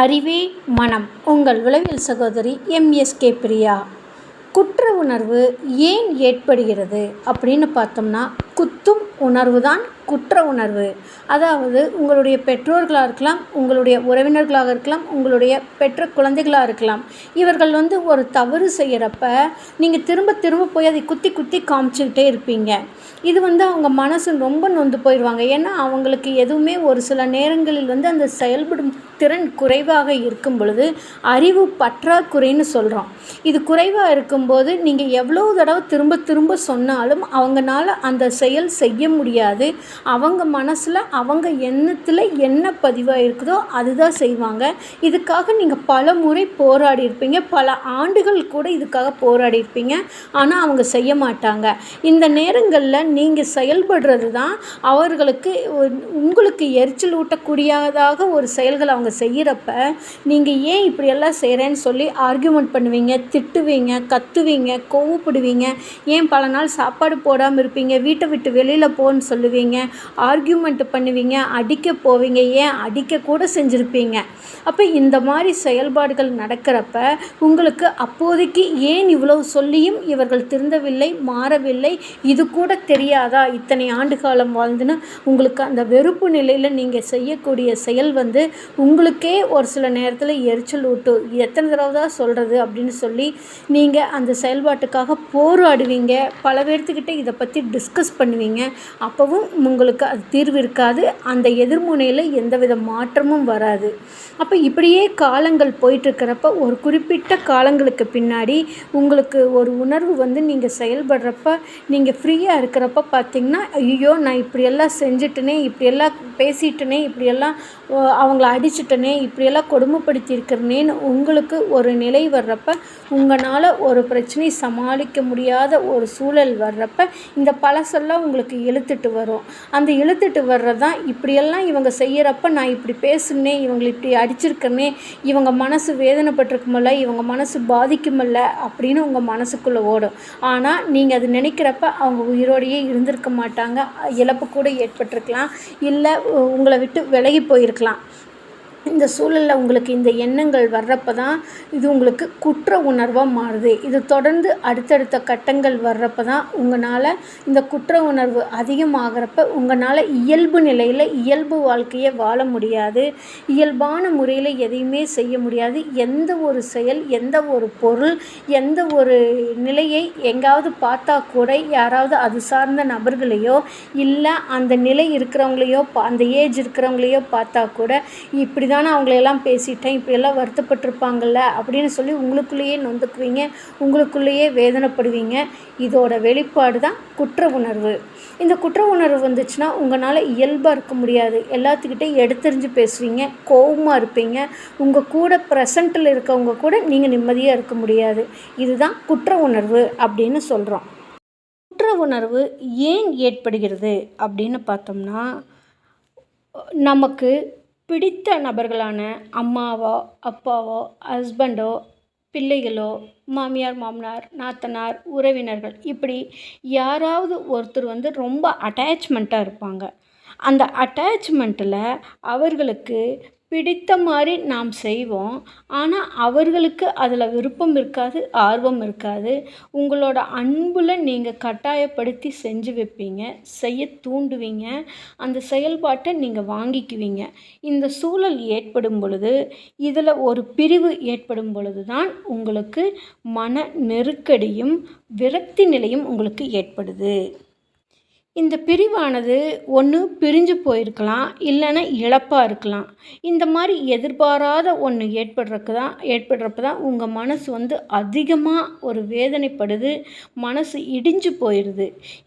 அறிவே மனம். உங்கள் உளவியல் சகோதரி எம்எஸ்கே பிரியா. குற்ற உணர்வு ஏன் ஏற்படுகிறது அப்படின்னு பார்த்தோம்னா குத்தும் உணர்வு தான் குற்ற உணர்வு. அதாவது உங்களுடைய பெற்றோர்களாக இருக்கலாம் உங்களுடைய உறவினர்களாக இருக்கலாம் உங்களுடைய பெற்ற குழந்தைகளாக இருக்கலாம். இவர்கள் வந்து ஒரு தவறு செய்கிறப்ப நீங்கள் திரும்ப திரும்ப போய் அதை குத்தி குத்தி காமிச்சிக்கிட்டே இருப்பீங்க. இது வந்து அவங்க மனசு ரொம்ப நொந்து போயிடுவாங்க. ஏன்னா அவங்களுக்கு எதுவுமே ஒரு சில நேரங்களில் வந்து அந்த செயல்படும் திறன் குறைவாக இருக்கும் பொழுது அறிவு பற்றாக்குறைன்னு சொல்கிறோம் இது குறைவாக இருக்கும்போது நீங்கள் எவ்வளோ தடவை திரும்ப திரும்ப சொன்னாலும் அவங்களால அந்த செயல் செய்ய முடியாது. அவங்க மனசில் அவங்க எண்ணத்தில் என்ன பதிவாக இருக்குதோ அதுதான் செய்வாங்க. இதுக்காக நீங்கள் பல முறை போராடி இருப்பீங்க. பல ஆண்டுகள் கூட இதுக்காக போராடி இருப்பீங்க. ஆனால் அவங்க செய்ய மாட்டாங்க. இந்த நேரங்களில் நீங்கள் செயல்படுறது தான் அவர்களுக்கு உங்களுக்கு எரிச்சல் ஊட்டக்கூடியதாக ஒரு செயல்களை அவங்க செய்கிறப்ப நீங்கள் ஏன் இப்படியெல்லாம் செய்கிறேன்னு சொல்லி ஆர்கியூமெண்ட் பண்ணுவீங்க திட்டுவீங்க கத்துவீங்க கோவப்படுவீங்க. ஏன் பல நாள் சாப்பாடு போடாமல் இருப்பீங்க வீட்டை விட்டு வெளியில் போன்னு சொல்லுவீங்க ஆர்கியூமெண்ட் பண்ணுவீங்க அடிக்க போவீங்க ஏன் அடிக்க கூட செஞ்சுருப்பீங்க. அப்போ இந்த மாதிரி செயல்பாடுகள் நடக்கிறப்ப உங்களுக்கு அப்போதைக்கு ஏன் இவ்வளவு சொல்லியும் இவர்கள் திருந்தவில்லை மாறவில்லை இது கூட தெரியாதா? இத்தனை ஆண்டு காலம் வாழ்ந்துன்னு உங்களுக்கு அந்த வெறுப்பு நிலையில் நீங்கள் செய்யக்கூடிய செயல் வந்து உங்களுக்கே ஒரு சில நேரத்தில் எரிச்சல் ஊட்டு எத்தனை தடவை தான் சொல்கிறது அப்படின்னு சொல்லி நீங்கள் அந்த செயல்பாட்டுக்காக போராடுவீங்க. பல பேர்த்துக்கிட்ட இதை பற்றி டிஸ்கஸ் பண்ணுவீங்க. அப்போவும் உங்களுக்கு அது தீர்வு இருக்காது. அந்த எதிர்முனையில் எந்தவித மாற்றமும் வராது. அப்போ இப்படியே காலங்கள் போயிட்டுருக்கிறப்ப ஒரு குறிப்பிட்ட காலங்களுக்கு பின்னாடி உங்களுக்கு ஒரு உணர்வு வந்து நீங்கள் செயல்படுறப்ப நீங்கள் ஃப்ரீயாக இருக்கிறப்ப பார்த்தீங்கன்னா ஐயோ நான் இப்படியெல்லாம் செஞ்சுட்டுனே இப்படியெல்லாம் பேசிட்டுனே இப்படியெல்லாம் அவங்கள அடிச்சிட்டனே இப்படியெல்லாம் கொடுமைப்படுத்தியிருக்கிறனேன்னு உங்களுக்கு ஒரு நிலை வர்றப்ப உங்களால் ஒரு பிரச்சனையை சமாளிக்க முடியாத ஒரு சூழல் வர்றப்ப இந்த பழசெல்லாம் உங்களுக்கு இழுத்துட்டு வரும். அந்த இழுத்துட்டு வர்றது தான் இப்படியெல்லாம் இவங்க செய்கிறப்ப நான் இப்படி பேசுனே இவங்களை இப்படி அடிச்சிருக்கனே இவங்க மனசு வேதனைப்பட்டிருக்குமில்ல இவங்க மனசு பாதிக்குமில்ல அப்படின்னு உங்கள் மனசுக்குள்ளே ஓடும். ஆனால் நீங்கள் அது நினைக்கிறப்ப அவங்க உயிரோடையே இருந்திருக்க மாட்டாங்க இழப்பு கூட ஏற்பட்டிருக்கலாம் இல்லை உங்களை விட்டு விலகி போயிருக்கலாம் clair. இந்த சூழலில் உங்களுக்கு இந்த எண்ணங்கள் வர்றப்ப தான் இது உங்களுக்கு குற்ற உணர்வாக மாறுது. இது தொடர்ந்து அடுத்தடுத்த கட்டங்கள் வர்றப்ப தான் உங்களால் இந்த குற்ற உணர்வு அதிகமாகிறப்ப உங்களால் இயல்பு நிலையில் இயல்பு வாழ்க்கையை வாழ முடியாது. இயல்பான முறையில் எதையுமே செய்ய முடியாது. எந்த ஒரு செயல் எந்த ஒரு பொருள் எந்த ஒரு நிலையை எங்காவது பார்த்தா கூட யாராவது அது சார்ந்த நபர்களையோ இல்லை அந்த நிலை இருக்கிறவங்களையோ அந்த ஏஜ் இருக்கிறவங்களையோ பார்த்தா கூட இப்படி தானே அவங்களையெல்லாம் பேசிட்டேன் இப்படியெல்லாம் வருத்தப்பட்டிருப்பாங்கள்ல அப்படின்னு சொல்லி உங்களுக்குள்ளேயே நொந்துக்குவீங்க உங்களுக்குள்ளேயே வேதனைப்படுவீங்க. இதோட வெளிப்பாடு தான் குற்ற உணர்வு. இந்த குற்ற உணர்வு வந்துச்சுன்னா உங்களால் இயல்பாக இருக்க முடியாது. எல்லாத்துக்கிட்டே எடுத்தறிஞ்சு பேசுவீங்க கோபமாக இருப்பீங்க. உங்கள் கூட ப்ரெசண்ட்டில் இருக்கவங்க கூட நீங்கள் நிம்மதியாக இருக்க முடியாது. இதுதான் குற்ற உணர்வு அப்படின்னு சொல்கிறோம் குற்ற உணர்வு ஏன் ஏற்படுகிறது அப்படின்னு பார்த்தோம்னா நமக்கு பிடித்த நபர்களான அம்மாவோ அப்பாவோ ஹஸ்பண்டோ பிள்ளைகளோ மாமியார் மாமனார் நாத்தனார் உறவினர்கள். இப்படி யாராவது ஒருத்தர் வந்து ரொம்ப அட்டாச்மெண்ட்டாக இருப்பாங்க. அந்த அட்டாச்மெண்ட்டில் அவர்களுக்கு பிடித்த மாதிரி நாம் செய்வோம். ஆனால் அவர்களுக்கு அதில் விருப்பம் இருக்காது ஆர்வம் இருக்காது. உங்களோட அன்பில் நீங்கள் கட்டாயப்படுத்தி செஞ்சு வைப்பீங்க செய்ய தூண்டுவீங்க அந்த செயல்பாட்டை நீங்கள் வாங்கிக்குவீங்க. இந்த சூழல் ஏற்படும் பொழுது இதில் ஒரு பிரிவு ஏற்படும் பொழுது தான் உங்களுக்கு மன நெருக்கடியும் விரக்தி நிலையும் உங்களுக்கு ஏற்படுது. இந்த பிரிவானது ஒன்று பிரிஞ்சு போயிருக்கலாம் இல்லைன்னா இழப்பாக இருக்கலாம். இந்த மாதிரி எதிர்பாராத ஒன்று ஏற்படுறக்கு தான் ஏற்படுறப்ப தான் உங்கள் மனசு வந்து அதிகமாக ஒரு வேதனைப்படுது மனசு இடிஞ்சு போயிடுது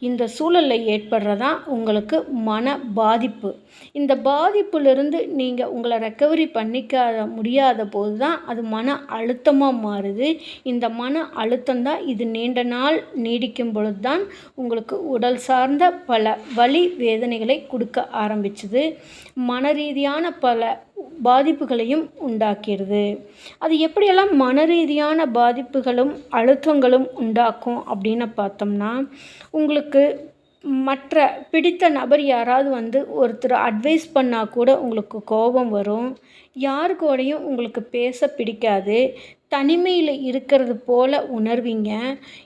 இந்த சூழலில் ஏற்படுறதான் உங்களுக்கு மன பாதிப்பு. இந்த பாதிப்புலேருந்து நீங்கள் உங்களை ரெக்கவரி பண்ணிக்க முடியாத போது தான் அது மன அழுத்தமாக மாறுது. இந்த மன அழுத்தம் தான் இது நீண்ட நாள் நீடிக்கும் பொழுது தான் உங்களுக்கு உடல் சார்ந்த பல வலி வேதனைகளை கொடுக்க ஆரம்பிச்சுது. மன ரீதியான பல பாதிப்புகளையும் உண்டாக்கிடுது அது எப்படியெல்லாம் மன ரீதியான பாதிப்புகளும் அழுத்தங்களும் உண்டாக்கும் அப்படின்னு பார்த்தோம்னா உங்களுக்கு மற்ற பிடித்த நபர் யாராவது வந்து ஒருத்தர் அட்வைஸ் பண்ணால் கூட உங்களுக்கு கோபம் வரும். யாரு கூடயும் உங்களுக்கு பேச பிடிக்காது. தனிமையில் இருக்கிறது போல் உணர்வீங்க.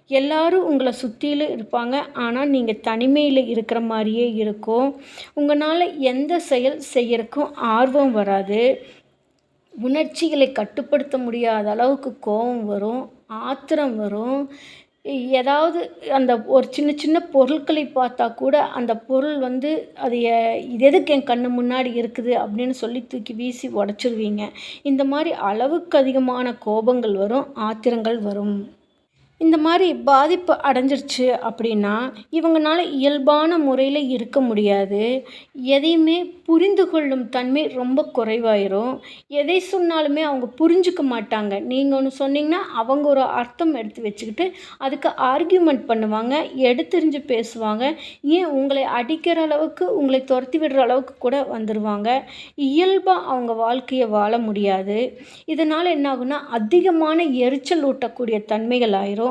எல்லாரும் உங்களை சுற்றிலும் இருப்பாங்க. ஆனால் நீங்கள் தனிமையில் இருக்கிற மாதிரியே இருக்கும். உங்களால் எந்த செயல் செய்யறக்கும் ஆர்வம் வராது. உணர்ச்சிகளை கட்டுப்படுத்த முடியாத அளவுக்கு கோபம் வரும். ஆத்திரம் வரும். ஏதாவது அந்த ஒரு சின்ன சின்ன பொருட்களை பார்த்தா கூட அந்த பொருள் வந்து அது எ இது எதுக்கு என் கண்ணு முன்னாடி இருக்குது அப்படின்னு சொல்லி தூக்கி வீசி உடச்சிருவீங்க. இந்த மாதிரி அளவுக்கு அதிகமான கோபங்கள் வரும் ஆத்திரங்கள் வரும். இந்த மாதிரி பாதிப்பு அடைஞ்சிருச்சு அப்படின்னா இவங்கனால இயல்பான முறையில் இருக்க முடியாது. எதையுமே புரிந்து கொள்ளும் தன்மை ரொம்ப குறைவாயிரும். எதை சொன்னாலுமே அவங்க புரிஞ்சுக்க மாட்டாங்க. நீங்கள் ஒன்று சொன்னீங்கன்னா அவங்க ஒரு அர்த்தம் எடுத்து வச்சுக்கிட்டு அதுக்கு ஆர்கியூமெண்ட் பண்ணுவாங்க எடுத்தெறிஞ்சு பேசுவாங்க. ஏன் உங்களை அடிக்கிற அளவுக்கு உங்களை துரத்தி விடுற அளவுக்கு கூட வந்துடுவாங்க இயல்பாக அவங்க வாழ்க்கையை வாழ முடியாது. இதனால் என்ன ஆகுனா அதிகமான எரிச்சல் ஊட்டக்கூடிய தன்மைகள் ஆயிரும்.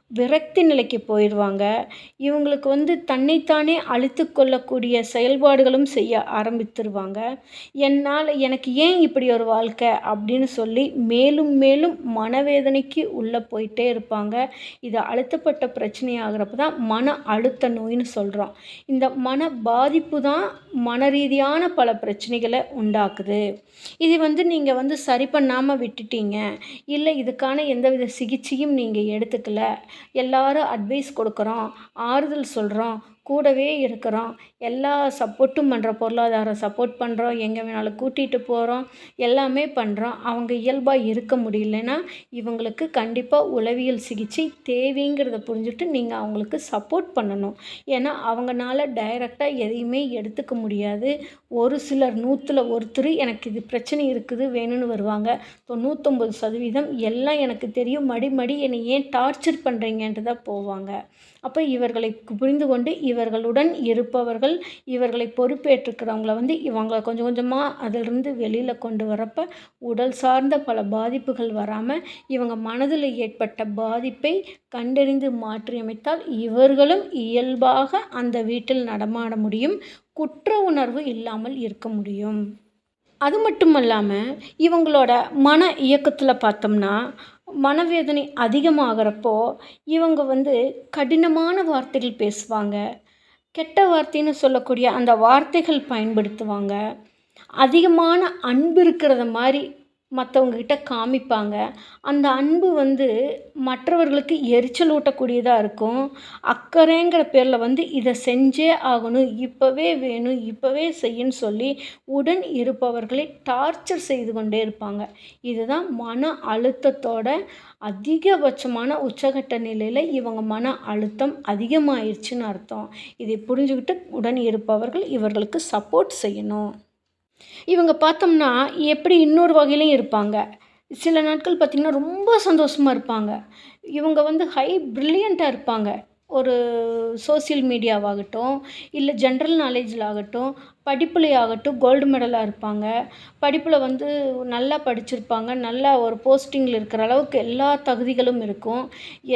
விரக்தி நிலைக்கு போயிடுவாங்க. இவங்களுக்கு வந்து தன்னைத்தானே அழுத்து கொள்ளக்கூடிய செயல்பாடுகளும் செய்ய ஆரம்பித்துருவாங்க. என்னால் எனக்கு ஏன் இப்படி ஒரு வாழ்க்கை அப்படின்னு சொல்லி மேலும் மேலும் மனவேதனைக்கு உள்ளே போயிட்டே இருப்பாங்க. இது அழுத்தப்பட்ட பிரச்சனையாகிறப்ப தான் மன அழுத்த நோயின்னு சொல்கிறோம் இந்த மன பாதிப்பு தான் மன ரீதியான பல பிரச்சனைகளை உண்டாக்குது. இது வந்து நீங்கள் வந்து சரி பண்ணாமல் விட்டுட்டீங்க. இல்லை இதுக்கான எந்தவித சிகிச்சையும் நீங்கள் எடுத்துக்கல. எல்லாரும் அட்வைஸ் கொடுக்குறோம் ஆறுதல் சொல்கிறோம் கூடவே இருக்கிறோம். எல்லா சப்போர்ட்டும் பண்ணுறோம் பொருளாதார சப்போர்ட் பண்ணுறோம் எங்கே வேணாலும் கூட்டிகிட்டு போகிறோம் எல்லாமே பண்ணுறோம் அவங்க இயல்பாக இருக்க முடியலன்னா இவங்களுக்கு கண்டிப்பாக உளவியல் சிகிச்சை தேவைங்கிறத புரிஞ்சுட்டு நீங்கள் அவங்களுக்கு சப்போர்ட் பண்ணணும். ஏன்னா அவங்கனால டைரெக்டாக எதையுமே எடுத்துக்க முடியாது. ஒரு சிலர் நூற்றில் ஒருத்தர் எனக்கு இது பிரச்சனை இருக்குது வேணும்னு வருவாங்க. தொண்ணூற்றொம்பது சதவீதம் எல்லாம் எனக்கு தெரியும். மடி மடி என்னை ஏன் டார்ச்சர் பண்ணுறீங்கன்ட்டு தான் போவாங்க. அப்போ இவர்களை புரிந்து கொண்டு இவர்களுடன் இருப்பவர்கள் இவர்களை பொறுப்பேற்றுக்கிறவங்கள வந்து இவங்களை கொஞ்சம் கொஞ்சமாக அதிலிருந்து வெளியில் கொண்டு வரப்ப உடல் சார்ந்த பல பாதிப்புகள் வராமல் இவங்க மனதில் ஏற்பட்ட பாதிப்பை கண்டறிந்து மாற்றியமைத்தால் இவர்களும் இயல்பாக அந்த வீட்டில் நடமாட முடியும் குற்ற உணர்வு இல்லாமல் இருக்க முடியும். அது மட்டும் இல்லாமல் இவங்களோட மன இயக்கத்தில் பார்த்தோம்னா மனவேதனை அதிகமாகிறப்போ இவங்க வந்து கடினமான வார்த்தைகள் பேசுவாங்க. கெட்ட வார்த்தைன்னு சொல்லக்கூடிய அந்த வார்த்தைகள் பயன்படுத்துவாங்க. அதிகமான அன்பு இருக்கிறத மாதிரி மற்றவங்கக்கிட்ட காமிப்பாங்க. அந்த அன்பு வந்து மற்றவர்களுக்கு எரிச்சல் ஊட்டக்கூடியதாக இருக்கும். அக்கறைங்கிற பேரில் வந்து இதை செஞ்சே ஆகணும் இப்போவே வேணும் இப்போவே செய்யுன்னு சொல்லி உடன் இருப்பவர்களை டார்ச்சர் செய்து கொண்டே இருப்பாங்க. இதுதான் மன அழுத்தத்தோட அதிகபட்சமான உச்சகட்ட நிலையில் இவங்க மன அழுத்தம் அதிகமாயிருச்சுன்னு அர்த்தம். இதை புரிஞ்சுக்கிட்டு உடன் இருப்பவர்கள் இவர்களுக்கு சப்போர்ட் செய்யணும். இவங்க பார்த்தோம்னா எப்படி இன்னொரு வகையிலையும் இருப்பாங்க. சில நாட்கள் பார்த்திங்கன்னா ரொம்ப சந்தோஷமாக இருப்பாங்க. இவங்க வந்து ஹை ப்ரில்லியண்ட்டாக இருப்பாங்க. ஒரு சோசியல் மீடியாவாகட்டும் இல்லை ஜென்ரல் நாலேஜில் ஆகட்டும் படிப்புலேயாகட்டும் கோல்டு மெடலாக இருப்பாங்க. படிப்பில் வந்து நல்லா படிச்சிருப்பாங்க. நல்லா ஒரு போஸ்டிங்கில் இருக்கிற அளவுக்கு எல்லா தகுதிகளும் இருக்கும்.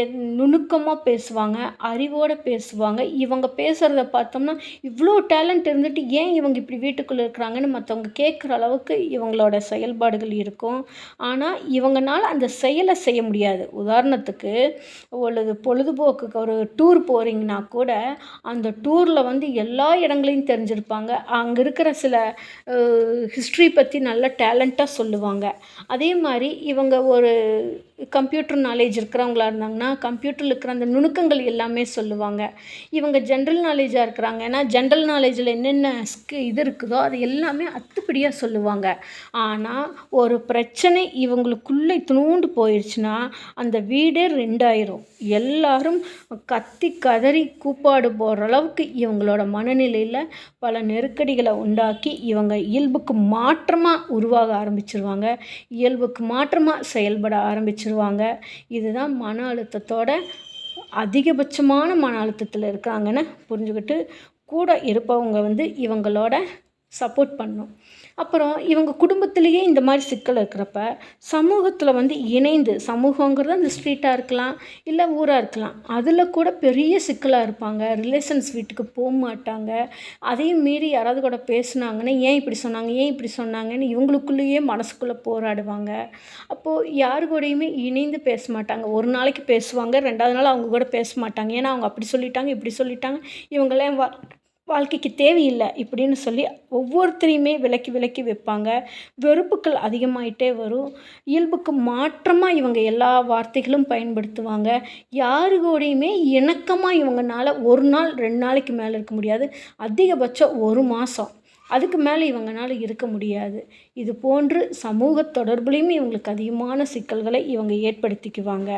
என் நுணுக்கமாக பேசுவாங்க அறிவோடு பேசுவாங்க. இவங்க பேசுகிறத பார்த்தோம்னா இவ்வளோ டேலண்ட் இருந்துட்டு ஏன் இவங்க இப்படி வீட்டுக்குள்ளே இருக்கிறாங்கன்னு மற்றவங்க கேட்குற அளவுக்கு இவங்களோட செயல்பாடுகள் இருக்கும். ஆனால் இவங்கனால அந்த செயலை செய்ய முடியாது. உதாரணத்துக்கு ஒரு பொழுதுபோக்குக்கு ஒரு டூர் போகிறீங்கன்னா கூட அந்த டூரில் வந்து எல்லா இடங்களையும் தெரிஞ்சிருப்பாங்க. அங்கே இருக்கிற சில ஹிஸ்ட்ரி பற்றி நல்ல டேலண்ட்டாக சொல்லுவாங்க. அதே மாதிரி இவங்க ஒரு கம்ப்யூட்டர் நாலேஜ் இருக்கிறவங்களா இருந்தாங்கன்னா கம்ப்யூட்டரில் இருக்கிற அந்த நுணுக்கங்கள் எல்லாமே சொல்லுவாங்க. இவங்க ஜென்ரல் நாலேஜாக இருக்கிறாங்க. ஏன்னா ஜென்ரல் நாலேஜில் என்னென்ன ஸ்கி இது இருக்குதோ அது எல்லாமே அத்துப்படியாக சொல்லுவாங்க. ஆனால் ஒரு பிரச்சனை இவங்களுக்குள்ளே துணூண்டு போயிடுச்சுன்னா அந்த வீடே ரெண்டாயிரும். எல்லாரும் கத்தி கதறி கூப்பாடு போடுற அளவுக்கு இவங்களோட மனநிலையில் பல நெருக்கடிகளை உண்டாக்கி இவங்க இயல்புக்கு மாற்றமாக உருவாக ஆரம்பிச்சிருவாங்க. இயல்புக்கு மாற்றமாக செயல்பட ஆரம்பிச்சிருவாங்க. இதுதான் மன அழுத்தத்தோட அதிகபட்சமான மன அழுத்தத்தில் இருக்காங்கன்னு புரிஞ்சுக்கிட்டு கூட இருப்பவங்க வந்து இவங்களோட சப்போர்ட் பண்ணணும் அப்புறம் இவங்க குடும்பத்திலேயே இந்த மாதிரி சிக்கல் இருக்கிறப்ப சமூகத்தில் வந்து இணைந்து சமூகங்கிறது அந்த ஸ்ட்ரீட்டாக இருக்கலாம் இல்லை ஊராக இருக்கலாம் அதில் கூட பெரிய சிக்கலாக இருப்பாங்க. ரிலேஷன்ஸ் வீட்டுக்கு போக மாட்டாங்க. அதையும் மீறி யாராவது கூட பேசுனாங்கன்னா ஏன் இப்படி சொன்னாங்க? ஏன் இப்படி சொன்னாங்கன்னு இவங்களுக்குள்ளேயே மனசுக்குள்ளே போராடுவாங்க. அப்போது யாரு கூடயுமே இணைந்து பேச மாட்டாங்க. ஒரு நாளைக்கு பேசுவாங்க ரெண்டாவது நாள் அவங்க கூட பேச மாட்டாங்க. ஏன்னா அவங்க அப்படி சொல்லிட்டாங்க இப்படி சொல்லிட்டாங்க. இவங்களாம் வா வாழ்க்கைக்கு தேவையில்லை இப்படின்னு சொல்லி ஒவ்வொருத்தரையுமே விலக்கி விலக்கி வைப்பாங்க. வெறுப்புக்கள் அதிகமாயிட்டே வரும். இயல்புக்கு மாற்றமாக இவங்க எல்லா வார்த்தைகளும் பயன்படுத்துவாங்க. யாருகோடையுமே இணக்கமாக இவங்கனால ஒரு நாள் ரெண்டு நாளைக்கு மேலே இருக்க முடியாது. அதிகபட்சம் ஒரு மாதம் அதுக்கு மேலே இவங்கனால இருக்க முடியாது. இது போன்று சமூக தொடர்புலையும் இவங்களுக்கு அதிகமான சிக்கல்களை இவங்க ஏற்படுத்திக்குவாங்க.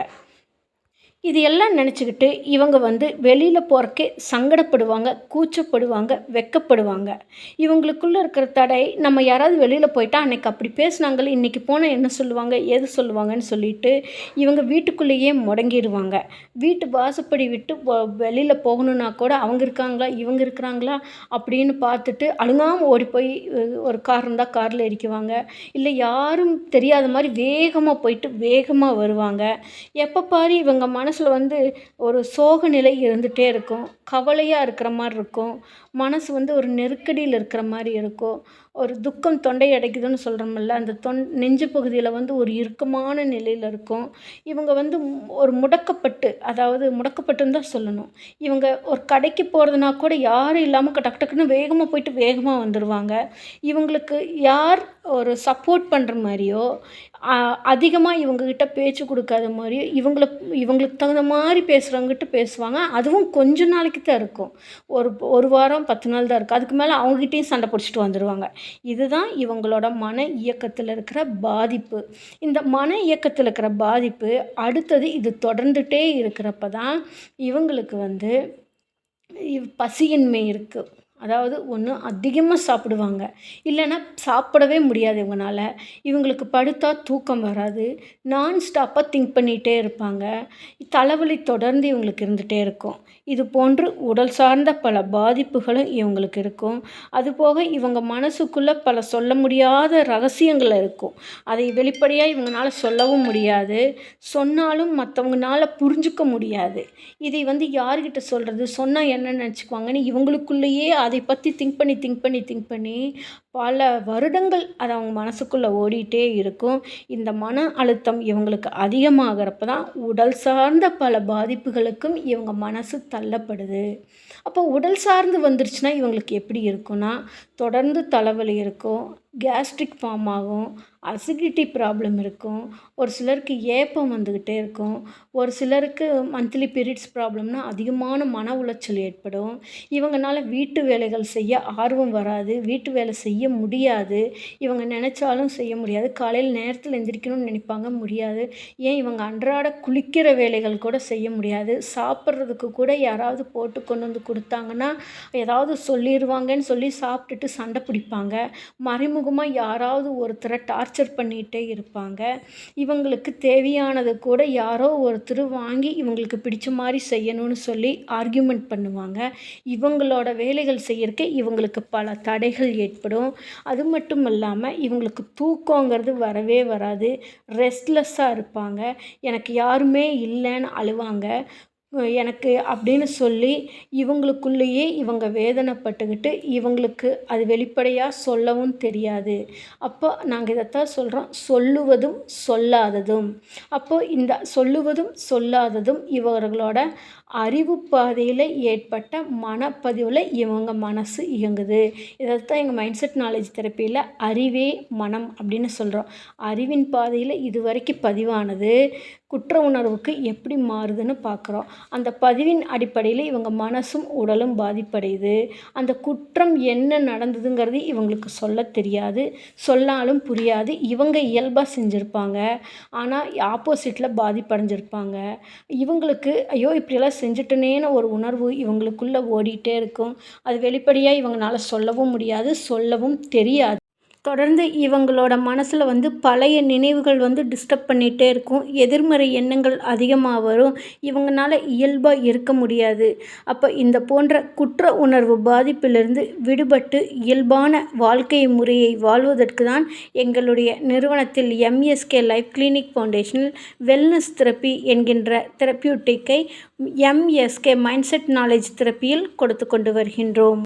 இது எல்லாம் நினச்சிக்கிட்டு இவங்க வந்து வெளியில் போகிறக்கே சங்கடப்படுவாங்க கூச்சப்படுவாங்க வெட்கப்படுவாங்க இவங்களுக்குள்ளே இருக்கிற தடை நம்ம யாராவது வெளியில் போயிட்டால் அன்னைக்கு அப்படி பேசுனாங்களே இன்றைக்கி போனால் என்ன சொல்லுவாங்க எது சொல்லுவாங்கன்னு சொல்லிட்டு இவங்க வீட்டுக்குள்ளேயே முடங்கிடுவாங்க. வீட்டு வாசப்படி விட்டு வெளியில் போகணுன்னா கூட அவங்க இருக்காங்களா இவங்க இருக்கிறாங்களா அப்படின்னு பார்த்துட்டு அழுங்காமல் ஓடி போய் ஒரு கார் இருந்தால் காரில் எரிக்குவாங்க இல்லை யாரும் தெரியாத மாதிரி வேகமாக போயிட்டு வேகமாக வருவாங்க. எப்போ பாரு இவங்க மனசு மனசில் வந்து ஒரு சோக நிலை இருந்துகிட்டே இருக்கும். கவலையாக இருக்கிற மாதிரி இருக்கும். மனசு வந்து ஒரு நெருக்கடியில் இருக்கிற மாதிரி இருக்கும். ஒரு துக்கம் தொண்டை அடைக்குதுன்னு சொல்கிறோம்ல அந்த தொன் நெஞ்சு பகுதியில் வந்து ஒரு இறுக்கமான நிலையில் இருக்கும். இவங்க வந்து ஒரு முடக்கப்பட்டு அதாவது முடக்கப்பட்டுன்னு தான் சொல்லணும். இவங்க ஒரு கடைக்கு போகிறதுனா கூட யாரும் இல்லாமல் டக்கு டக்குன்னு வேகமாக போயிட்டு வேகமாக வந்துடுவாங்க இவங்களுக்கு யார் ஒரு சப்போர்ட் பண்ணுற மாதிரியோ அதிகமாக இவங்கக்கிட்ட பேச்சு கொடுக்காத மாதிரியோ இவங்கள இவங்களுக்கு தகுந்த மாதிரி பேசுகிறவங்ககிட்ட பேசுவாங்க. அதுவும் கொஞ்ச நாளைக்கு தான் இருக்கும். ஒரு ஒரு வாரம் பத்து நாள் தான் இருக்கும். அதுக்கு மேலே அவங்ககிட்டயும் சண்டை பிடிச்சிட்டு வந்துடுவாங்க இதுதான் இவங்களோட மன இயக்கத்தில் இருக்கிற பாதிப்பு. இந்த மன இயக்கத்தில் இருக்கிற பாதிப்பு அடுத்தது இது தொடர்ந்துகிட்டே இருக்கிறப்ப தான் இவங்களுக்கு வந்து பசியின்மை இருக்குது அதாவது ஒன்று அதிகமாக சாப்பிடுவாங்க. இல்லைன்னா சாப்பிடவே முடியாது இவங்களால இவங்களுக்கு படுத்தா தூக்கம் வராது. நான் ஸ்டாப்பாக திங்க் பண்ணிகிட்டே இருப்பாங்க. தலைவலி தொடர்ந்து இவங்களுக்கு இருந்துகிட்டே இருக்கும். இது போன்று உடல் சார்ந்த பல பாதிப்புகளும் இவங்களுக்கு இருக்கும். அதுபோக இவங்க மனசுக்குள்ளே பல சொல்ல முடியாத ரகசியங்கள் இருக்கும். அதை வெளிப்படையாக இவங்கனால சொல்லவும் முடியாது. சொன்னாலும் மற்றவங்கனால புரிஞ்சுக்க முடியாது. இதை வந்து யார்கிட்ட சொல்கிறது சொன்னால் என்ன நினச்சிக்குவாங்கன்னு இவங்களுக்குள்ளேயே அதை பற்றி திங்க் பண்ணி திங்க் பண்ணி திங்க் பண்ணி பல வருடங்கள் அது அவங்க மனசுக்குள்ளே ஓடிட்டே இருக்கும். இந்த மன அழுத்தம் இவங்களுக்கு அதிகமாகிறப்ப தான் உடல் சார்ந்த பல பாதிப்புகளுக்கும் இவங்க மனசு தள்ளப்படுது. அப்போ உடல் சார்ந்து வந்துருச்சுன்னா இவங்களுக்கு எப்படி இருக்கும்னா தொடர்ந்து தலைவலி இருக்கும் கேஸ்ட்ரிக் ஃபார்ம் ஆகும் அசிடிட்டி ப்ராப்ளம் இருக்கும் ஒரு சிலருக்கு ஏப்பம் வந்துக்கிட்டே இருக்கும் ஒரு சிலருக்கு மந்த்லி பீரியட்ஸ் ப்ராப்ளம்னா அதிகமான மன உளைச்சல் ஏற்படும். இவங்கனால வீட்டு வேலைகள் செய்ய ஆர்வம் வராது வீட்டு வேலை செய்ய முடியாது இவங்க நினச்சாலும் செய்ய முடியாது காலையில் நேரத்தில் எந்திரிக்கணும்னு நினைப்பாங்க முடியாது. ஏன் இவங்க அன்றாட குளிக்கிற வேலைகள் கூட செய்ய முடியாது சாப்பிட்றதுக்கு கூட யாராவது போட்டு கொண்டு வந்து கொடுத்தாங்கன்னா ஏதாவது சொல்லிடுவாங்கன்னு சொல்லி சாப்பிட்டுட்டு சண்டை பிடிப்பாங்க. மறைமுகமாக யாராவது ஒருத்தரை டார்ச்சர் பண்ணிகிட்டே இருப்பாங்க. இவங்களுக்கு தேவையானது கூட யாரோ ஒருத்தர் வாங்கி இவங்களுக்கு பிடிச்ச மாதிரி செய்யணும்னு சொல்லி ஆர்கியூமெண்ட் பண்ணுவாங்க. இவங்களோட வேலைகள் செய்யறதுக்கு இவங்களுக்கு பல தடைகள் ஏற்படும். அது மட்டும் இல்லாமல் இவங்களுக்கு தூக்கங்கிறது வரவே வராது. ரெஸ்ட்லெஸ்ஸாக இருப்பாங்க. எனக்கு யாருமே இல்லைன்னு அழுவாங்க. எனக்கு அப்படின்னு சொல்லி இவங்களுக்குள்ளேயே இவங்க வேதனைப்பட்டுக்கிட்டு இவங்களுக்கு அது வெளிப்படையாக சொல்லவும் தெரியாது. அப்போ நாங்கள் இதைத்தான் சொல்கிறோம் சொல்லுவதும் சொல்லாததும். அப்போது இந்த சொல்லுவதும் சொல்லாததும் இவர்களோட அறிவுப்பாதையில் ஏற்பட்ட மனப்பதிவில் இவங்க மனசு இயங்குது. இதைத்தான் எங்கள் மைண்ட் செட் நாலேஜ் தெரப்பியில் அறிவே மனம் அப்படின்னு சொல்கிறோம் அறிவின் பாதையில் இது வரைக்கும் பதிவானது. குற்ற உணர்வுக்கு எப்படி மாறுதுன்னு பார்க்குறோம் அந்த பதிவின் அடிப்படையில் இவங்க மனசும் உடலும் பாதிப்படையுது. அந்த குற்றம் என்ன நடந்ததுங்கிறது இவங்களுக்கு சொல்ல தெரியாது. சொன்னாலும் புரியாது. இவங்க இயல்பாக செஞ்சுருப்பாங்க. ஆனால் ஆப்போசிட்டில் பாதிப்படைஞ்சிருப்பாங்க. இவங்களுக்கு ஐயோ இப்படியெல்லாம் செஞ்சுட்டனேன்னு ஒரு உணர்வு இவங்களுக்குள்ளே ஓடிட்டே இருக்கும். அது வெளிப்படையாக இவங்களால சொல்லவும் முடியாது சொல்லவும் தெரியாது. தொடர்ந்து இவங்களோட மனசில் வந்து பழைய நினைவுகள் வந்து டிஸ்டர்ப் பண்ணிகிட்டே இருக்கும். எதிர்மறை எண்ணங்கள் அதிகமாக வரும். இவங்களால இயல்பாக இருக்க முடியாது. அப்போ இந்த போன்ற குற்ற உணர்வு பாதிப்பிலிருந்து விடுபட்டு இயல்பான வாழ்க்கை முறையை வாழ்வதற்கு தான் எங்களுடைய நிறுவனத்தில் எம்எஸ்கே லைஃப் கிளினிக் ஃபவுண்டேஷனில் வெல்னஸ் தெரப்பி என்கின்ற தெரப்பியூட்டிக்கை எம்எஸ்கே மைண்ட் செட் நாலேஜ் தெரப்பியில் கொடுத்து கொண்டு வருகின்றோம்.